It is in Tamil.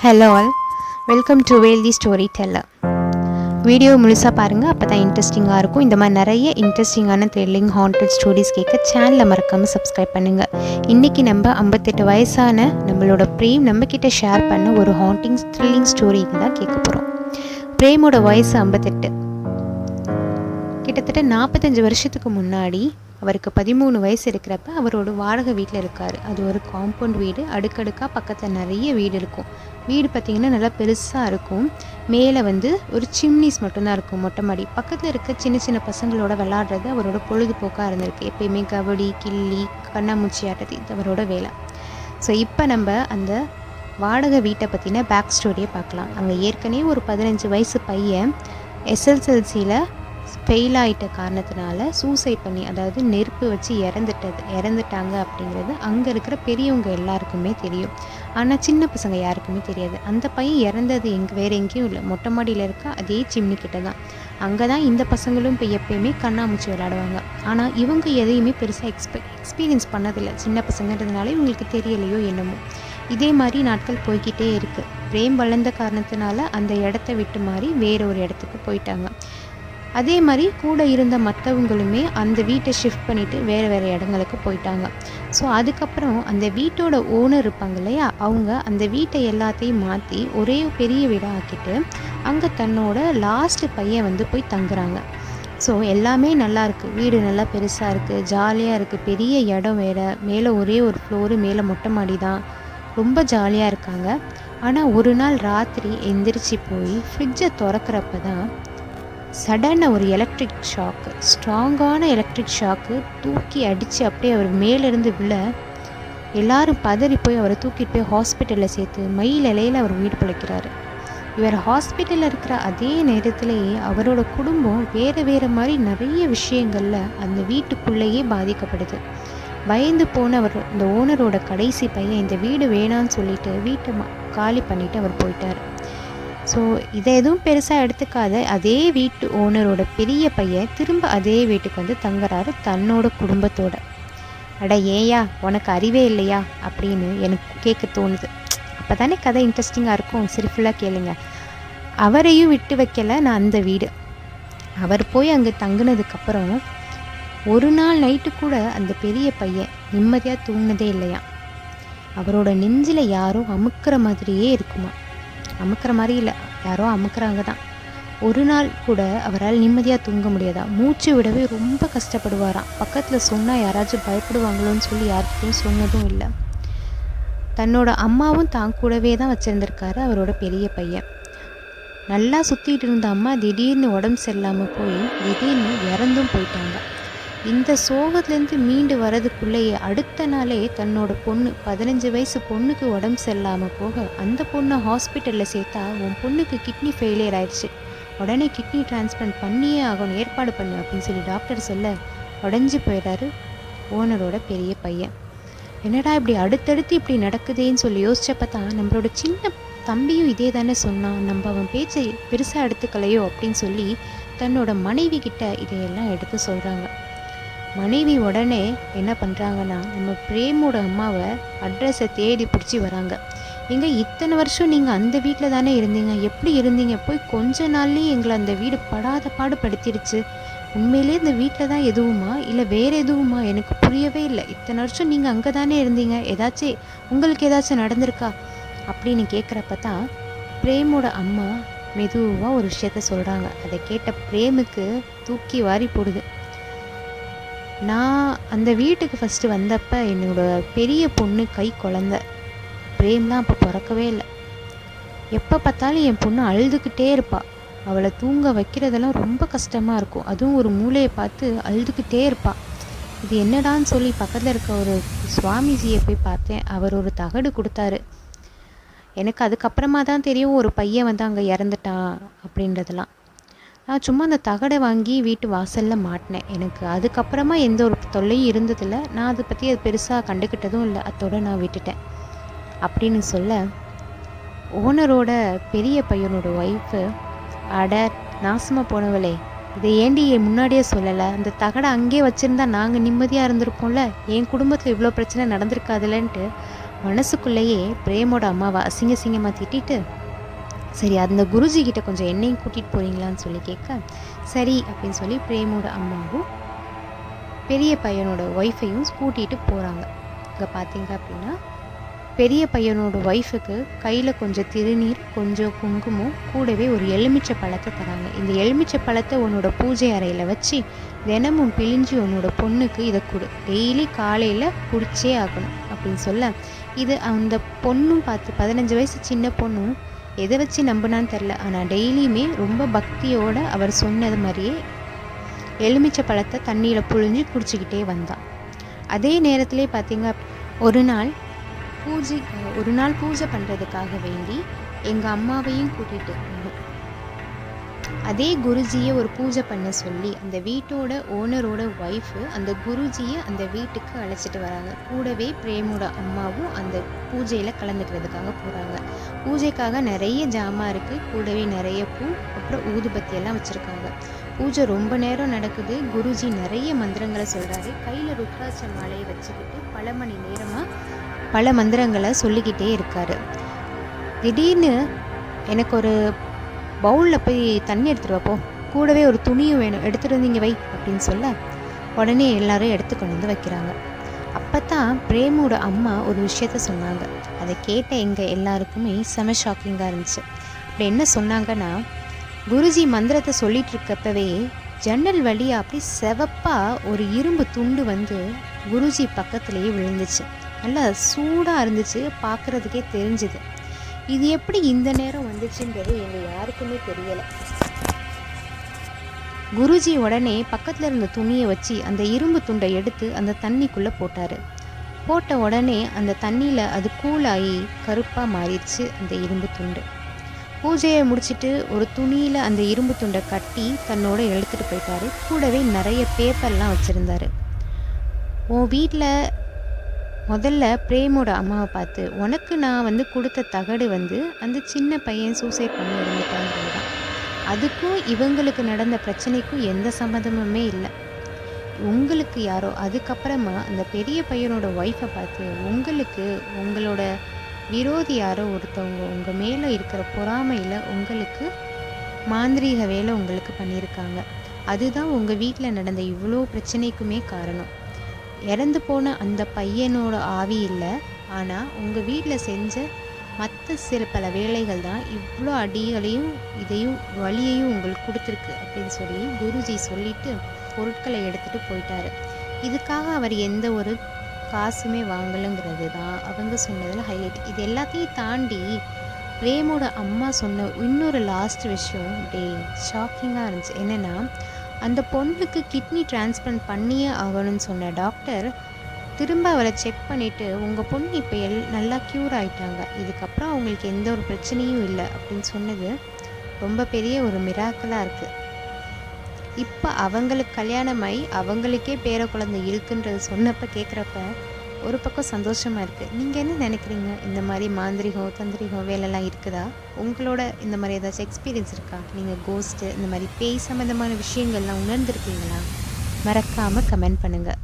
Hello all welcome to wealthy story teller video முழுசாக பாருங்கள் அப்போ தான் இன்ட்ரெஸ்டிங்காக இருக்கும். இந்த மாதிரி நிறைய இன்ட்ரெஸ்டிங்கான த்ரில்லிங் ஹாண்டட் ஸ்டோரிஸ் கேட்க சேனலை மறக்காமல் சப்ஸ்கிரைப் பண்ணுங்கள் இன்றைக்கி நம்ம ஐம்பத்தெட்டு வயசான நம்மளோட பிரேம் நம்மக்கிட்ட ஷேர் பண்ண ஒரு ஹாண்டிங் த்ரில்லிங் ஸ்டோரி தான் கேட்க போகிறோம் பிரேமோட வயசு ஐம்பத்தெட்டு. கிட்டத்தட்ட நாற்பத்தஞ்சு வருஷத்துக்கு முன்னாடி அவருக்கு பதிமூணு வயசு இருக்கிறப்ப அவரோட வாடகை வீட்டில் இருக்கார். அது ஒரு காம்பவுண்ட் வீடு அடுக்கடுக்காக பக்கத்தில் நிறைய வீடு இருக்கும். வீடு பார்த்திங்கன்னா நல்லா பெருசாக இருக்கும். மேலே வந்து ஒரு சிம்னிஸ் மட்டும்தான் இருக்கும் மொட்டை மாடி. பக்கத்தில் இருக்க சின்ன சின்ன பசங்களோட விளாடுறது அவரோட பொழுதுபோக்காக இருந்திருக்கு. எப்பயுமே கபடி கில்லி கண்ணாமூச்சி ஆட்டது இது அவரோட வேலை. ஸோ இப்போ நம்ம அந்த வாடகை வீட்டை பற்றின பேக் ஸ்டோரியை பார்க்கலாம். அங்கே ஏற்கனவே ஒரு பதினஞ்சு வயசு பையன் எஸ்எல்எல்சியில் ஃபெயில் ஆகிட்ட காரணத்தினால சூசைட் பண்ணி அதாவது நெருப்பு வச்சு இறந்துட்டது இறந்துட்டாங்க அப்படிங்கிறது அங்கே இருக்கிற பெரியவங்க எல்லாருக்குமே தெரியும். ஆனால் சின்ன பசங்க யாருக்குமே தெரியாது. அந்த பையன் இறந்தது எங்கே வேறு எங்கேயும் இல்லை. மொட்டை மாடியில் இருக்க அதே சிம்னி கிட்ட தான். அங்கே தான் இந்த பசங்களும் இப்போ எப்பயுமே கண்ணாமூச்சி விளையாடுவாங்க. ஆனால் இவங்க எதையுமே பெருசாக எக்ஸ்பெ எக்ஸ்பீரியன்ஸ் பண்ணதில்லை. சின்ன பசங்கன்றதுனால இவங்களுக்கு தெரியலையோ என்னமோ. இதே மாதிரி நாட்கள் போய்கிட்டே இருக்குது பிரேம் வளர்ந்த காரணத்தினால அந்த இடத்த விட்டு மாறி வேற ஒரு இடத்துக்கு போயிட்டாங்க. அதே மாதிரி கூட இருந்த மற்றவங்களுமே அந்த வீட்டை ஷிஃப்ட் பண்ணிவிட்டு வேறு வேறு இடங்களுக்கு போயிட்டாங்க. ஸோ அதுக்கப்புறம் அந்த வீட்டோட ஓனர் இருப்பாங்க இல்லையா? அவங்க அந்த வீட்டை எல்லாத்தையும் மாற்றி ஒரே பெரிய வீடாக ஆக்கிட்டு அங்கே தன்னோட லாஸ்ட்டு பையன் வந்து போய் தங்குறாங்க. ஸோ எல்லாமே நல்லா இருக்குது வீடு நல்லா பெருசாக இருக்குது ஜாலியாக இருக்குது பெரிய இடம் வேறு. மேலே ஒரே ஒரு ஃப்ளோரு மேலே மொட்டை மாடி தான் ரொம்ப ஜாலியாக இருக்காங்க. ஆனால் ஒரு நாள் ராத்திரி எந்திரிச்சு போய் ஃப்ரிட்ஜை திறக்கிறப்ப தான் சடனாக ஒரு எலக்ட்ரிக் ஷாக்கு ஸ்ட்ராங்கான எலக்ட்ரிக் ஷாக்கு தூக்கி அடித்து அப்படியே அவர் மேலேருந்து விழ எல்லாரும் பதறி போய் அவரை தூக்கிட்டு போய் ஹாஸ்பிட்டலில் சேர்த்து மயில் இலையில் அவர் உயிர் பிழைக்கிறாரு. இவர் ஹாஸ்பிட்டலில் இருக்கிற அதே நேரத்திலேயே அவரோட குடும்பம் வேறு வேறு மாதிரி நிறைய விஷயங்களில் அந்த வீட்டுக்குள்ளேயே பாதிக்கப்படுது. பயந்து போன அவர் இந்த ஓனரோட கடைசி பையன் இந்த வீடு வேணான்னு சொல்லிட்டு வீட்டை ம- காலி பண்ணிவிட்டு அவர் போயிட்டார். ஸோ இதை எதுவும் பெருசாக எடுத்துக்காத அதே வீட்டு ஓனரோட பெரிய பையன் திரும்ப அதே வீட்டுக்கு வந்து தங்குறாரு தன்னோட குடும்பத்தோட. அட ஏயா உனக்கு அறிவே இல்லையா? அப்படின்னு எனக்கு கேட்க தோணுது. அப்போ தானே கதை இன்ட்ரெஸ்டிங்காக இருக்கும். சரி ஃபுல்லாக கேளுங்க. அவரையும் விட்டு வைக்கலை நான் அந்த வீடு. அவர் போய் அங்கே தங்குனதுக்கப்புறம் ஒரு நாள் நைட்டு கூட அந்த பெரிய பையன் நிம்மதியாக தூங்கினதே இல்லையா அவரோட நெஞ்சில் யாரும் அமுக்கிற மாதிரியே இருக்குமா அமுக்கிற மாதிரி இல்லை. யாரோ அமுக்கிறாங்க தான். ஒரு நாள் கூட அவரால் நிம்மதியாக தூங்க முடியாதா? மூச்சு விடவே ரொம்ப கஷ்டப்படுவாராம். பக்கத்தில் சொன்னால் யாராச்சும் பயப்படுவாங்களோன்னு சொல்லி யாருக்கும் சொன்னதும் இல்லை. தன்னோட அம்மாவும் தான் கூடவே தான் வச்சுருந்துருக்காரு அவரோட பெரிய பையன். நல்லா சுற்றிட்டு இருந்த அம்மா திடீர்னு உடம்பு சரியில்லாமல் போய் திடீர்னு இறந்தும் போயிட்டாங்க. இந்த சோகத்துலேருந்து மீண்டு வரதுக்குள்ளேயே அடுத்த நாளே தன்னோட பொண்ணு பதினஞ்சு வயசு பொண்ணுக்கு உடம்பு சரியில்லாமல் போக அந்த பொண்ணை ஹாஸ்பிட்டலில் சேர்த்தா உன் பொண்ணுக்கு கிட்னி ஃபெயிலியர் ஆயிடுச்சு. உடனே கிட்னி டிரான்ஸ்பிளான்ட் பண்ணியே ஆகணும் ஏற்பாடு பண்ணு அப்படின்னு சொல்லி டாக்டர் சொல்ல உடஞ்சி போயிடாரு ஓனரோட பெரிய பையன். என்னடா இப்படி அடுத்தடுத்து இப்படி நடக்குதேன்னு சொல்லி யோசிச்சப்ப தான் நம்மளோட சின்ன தம்பியும் இதே தானே சொன்னான் நம்ம அவன் பேச்சை பெருசாக எடுத்துக்கலையோ அப்படின்னு சொல்லி தன்னோட மனைவி கிட்ட இதையெல்லாம் எடுத்து சொல்கிறாங்க மனைவி உடனே என்ன பண்ணுறாங்கன்னா நம்ம பிரேமோட அம்மாவை அட்ரஸை தேடி பிடிச்சி வராங்க. எங்க இத்தனை வருஷம் நீங்கள் அந்த வீட்டில் தானே இருந்தீங்க. எப்படி இருந்தீங்க? போய் கொஞ்ச நாள்லேயே எங்களை அந்த வீடு படாத பாடு படுத்திடுச்சு உண்மையிலே இந்த வீட்டில் தான் எதுவுமா? இல்லை வேறு எதுவுமா? எனக்கு புரியவே இல்லை. இத்தனை வருஷம் நீங்கள் அங்கே தானே இருந்தீங்க. ஏதாச்சும் உங்களுக்கு ஏதாச்சும் நடந்திருக்கா? அப்படின்னு கேட்குறப்ப தான் பிரேமோட அம்மா மெதுவாக ஒரு விஷயத்த சொல்கிறாங்க அதை கேட்ட பிரேமுக்கு தூக்கி வாரி போடுது. நான் அந்த வீட்டுக்கு ஃபஸ்ட்டு வந்தப்போ என்னோட பெரிய பொண்ணு கை குழந்த. பிரேம்லாம் அப்போ பிறக்கவே இல்லை. எப்போ பார்த்தாலும் என் பொண்ணு அழுதுகிட்டே இருப்பா. அவளை தூங்க வைக்கிறதெல்லாம் ரொம்ப கஷ்டமாக இருக்கும். அதுவும் ஒரு மூளையை பார்த்து அழுதுகிட்டே இருப்பா. இது என்னடான்னு சொல்லி பக்கத்தில் இருக்க ஒரு சுவாமிஜியை போய் பார்த்தேன். அவர் ஒரு தகடு கொடுத்தாரு. எனக்கு அதுக்கப்புறமா தான் தெரியும் ஒரு பையன் வந்து அங்கே இறந்துட்டான் அப்படின்றதெல்லாம். நான் சும்மா அந்த தகடை வாங்கி வீட்டு வாசலில் மாட்டினேன் எனக்கு. அதுக்கப்புறமா எந்த ஒரு தொல்லையும் இருந்ததில்ல. நான் அதை பற்றி அது பெருசாக கண்டுக்கிட்டதும் இல்லை. அதோட நான் விட்டுட்டேன். அப்படின்னு சொல்ல ஓனரோட பெரிய பையனோட ஒய்ஃபு அட நாசமாக போனவளே. இதை ஏண்டி என் முன்னாடியே சொல்லலை? அந்த தகடை அங்கேயே வச்சுருந்தா நாங்கள் நிம்மதியாக இருந்திருப்போம்ல? என் குடும்பத்தில் இவ்வளோ பிரச்சனை நடந்திருக்காதுலன்ட்டு மனசுக்குள்ளேயே பிரேமோட அம்மாவை அசிங்க சிங்கமாக திட்டிட்டு சரி அந்த குருஜி கிட்ட கொஞ்சம் என்னையும் கூட்டிகிட்டு போகிறீங்களான்னு சொல்லி கேட்க சரி அப்படின்னு சொல்லி பிரேமோட அம்மாவும் பெரிய பையனோட ஒய்ஃபையும் கூட்டிகிட்டு போகிறாங்க இங்கே பார்த்தீங்க அப்படின்னா பெரிய பையனோட ஒய்ஃபுக்கு கையில் கொஞ்சம் திருநீர் கொஞ்சம் குங்குமம் கூடவே ஒரு எலுமிச்சை பழத்தை தராங்க. இந்த எலுமிச்சை பழத்தை உன்னோட பூஜை அறையில் வச்சு தினமும் பிழிஞ்சு உன்னோட பொண்ணுக்கு இதை கொடு. டெய்லி காலையில் குடிச்சே ஆகணும் அப்படின்னு சொல்ல இது அந்த பொண்ணும் பார்த்து பதினஞ்சு வயசு சின்ன பொண்ணும் எதை வச்சு நம்பினான்னு தெரில ஆனால் டெய்லியுமே ரொம்ப பக்தியோடு அவர் சொன்னது மாதிரியே எலுமிச்சை பழத்தை தண்ணியில் புழிஞ்சு குடிச்சிக்கிட்டே வந்தான். அதே நேரத்திலே பார்த்தீங்க ஒரு நாள் பூஜை ஒரு நாள் பூஜை பண்ணுறதுக்காக வேண்டி எங்கள் அம்மாவையும் கூட்டிகிட்டு அதே குருஜியை ஒரு பூஜை பண்ண சொல்லி அந்த வீட்டோட ஓனரோட ஒய்ஃபு அந்த குருஜியை அந்த வீட்டுக்கு அழைச்சிட்டு வராங்க. கூடவே பிரேமோட அம்மாவும் அந்த பூஜையில் கலந்துக்கிறதுக்காக போகிறாங்க பூஜைக்காக நிறைய ஜாமான் இருக்குது கூடவே நிறைய பூ அப்புறம் ஊதுபத்தி எல்லாம் வச்சுருக்காங்க. பூஜை ரொம்ப நேரம் நடக்குது. குருஜி நிறைய மந்திரங்களை சொல்கிறாரு கையில் ருத்ராட்ச மாலையை வச்சுக்கிட்டு பல மணி நேரமாக பல மந்திரங்களை சொல்லிக்கிட்டே இருக்காரு. திடீர்னு எனக்கு ஒரு பவுலில் போய் தண்ணி எடுத்துகிட்டு வைப்போம் கூடவே ஒரு துணியும் வேணும். எடுத்துகிட்டு வந்தீங்க வை அப்படின்னு சொல்ல உடனே எல்லாரும் எடுத்து கொண்டு வந்து வைக்கிறாங்க. அப்போ தான் பிரேமோட அம்மா ஒரு விஷயத்த சொன்னாங்க. அதை கேட்ட எங்கள் எல்லாருக்குமே செம ஷாக்கிங்காக இருந்துச்சு. அப்படி என்ன சொன்னாங்கன்னா குருஜி மந்திரத்தை சொல்லிட்டு இருக்கப்பவே ஜன்னல் வழியாக அப்படி செவப்பாக ஒரு இரும்பு துண்டு வந்து குருஜி பக்கத்துலேயே விழுந்துச்சு. நல்லா சூடாக இருந்துச்சு. பார்க்குறதுக்கே தெரிஞ்சுது. இது எப்படி இந்த நேரம் வந்துச்சுன்றது எங்கள் யாருக்குமே தெரியலை. குருஜி உடனே பக்கத்தில் இருந்த துணியை வச்சு அந்த இரும்பு துண்டை எடுத்து அந்த தண்ணிக்குள்ளே போட்டார். போட்ட உடனே அந்த தண்ணியில் அது கூலாகி கருப்பாக மாறிடுச்சு அந்த இரும்பு துண்டு. பூஜையை முடிச்சிட்டு ஒரு துணியில் அந்த இரும்பு துண்டை கட்டி தன்னோட எடுத்துகிட்டு போயிட்டாரு. கூடவே நிறைய பேப்பர்லாம் வச்சுருந்தாரு. உன் வீட்டில் முதல்ல பிரேமோட அம்மாவை பார்த்து உனக்கு நான் வந்து கொடுத்த தகடு வந்து அந்த சின்ன பையன் சூசைட் பண்ணி இருந்துட்டாங்கிறது தான் அதுக்கும் இவங்களுக்கு நடந்த பிரச்சனைக்கும் எந்த சம்மந்தமுமே இல்லை. உங்களுக்கு யாரோ அதுக்கப்புறமா அந்த பெரிய பையனோட ஒய்ஃபை பார்த்து உங்களுக்கு உங்களோட விரோதி யாரோ ஒருத்தவங்க உங்கள் மேலே இருக்கிற பொறாமையில் உங்களுக்கு மாந்திரீக வேலை உங்களுக்கு பண்ணியிருக்காங்க. அதுதான் உங்கள் வீட்டில் நடந்த இவ்வளோ பிரச்சனைக்குமே காரணம். இறந்து போன அந்த பையனோட ஆவி இல்லை. ஆனால் உங்கள் வீட்டில் செஞ்ச மற்ற சில பல வேலைகள் தான் இவ்வளோ அடிகளையும் இதையும் வழியையும் உங்களுக்கு கொடுத்துருக்கு அப்படின்னு சொல்லி குருஜி சொல்லிட்டு பொருட்களை எடுத்துகிட்டு போயிட்டாரு. இதுக்காக அவர் எந்த ஒரு காசுமே வாங்கலைங்கிறது தான் அவங்க சொன்னதில் ஹைலைட் இது எல்லாத்தையும் தாண்டி பிரேமோட அம்மா சொன்ன இன்னொரு லாஸ்ட் விஷயம் டே ஷாக்கிங்காக இருந்துச்சு. என்னென்னா அந்த பொண்ணுக்கு கிட்னி டிரான்ஸ்பிளான்ட் பண்ணியே ஆகணும்னு சொன்ன டாக்டர் திரும்ப அவளை செக் பண்ணிவிட்டு உங்கள் பொண்ணு இப்போ எல் நல்லா க்யூர் ஆகிட்டாங்க இதுக்கப்புறம் அவங்களுக்கு எந்த ஒரு பிரச்சனையும் இல்லை. அப்படின்னு சொன்னது ரொம்ப பெரிய ஒரு மிராக்கலாக இருக்குது இப்போ அவங்களுக்கு கல்யாணமாகி அவங்களுக்கே பேர குழந்தை இருக்குன்றது சொன்னப்போ கேட்குறப்ப ஒரு பக்கம் சந்தோஷமாக இருக்குது நீங்கள் என்ன நினைக்கிறீங்க? இந்த மாதிரி மாந்திரிகம் தந்திரிகம் வேலைலாம் இருக்குதா? உங்களோட இந்த மாதிரி ஏதாச்சும் எக்ஸ்பீரியன்ஸ் இருக்கா? நீங்கள் கோஸ்ட்டு இந்த மாதிரி பேய் சம்மந்தமான விஷயங்கள்லாம் உணர்ந்திருக்கீங்களா? மறக்காமல் கமெண்ட் பண்ணுங்கள்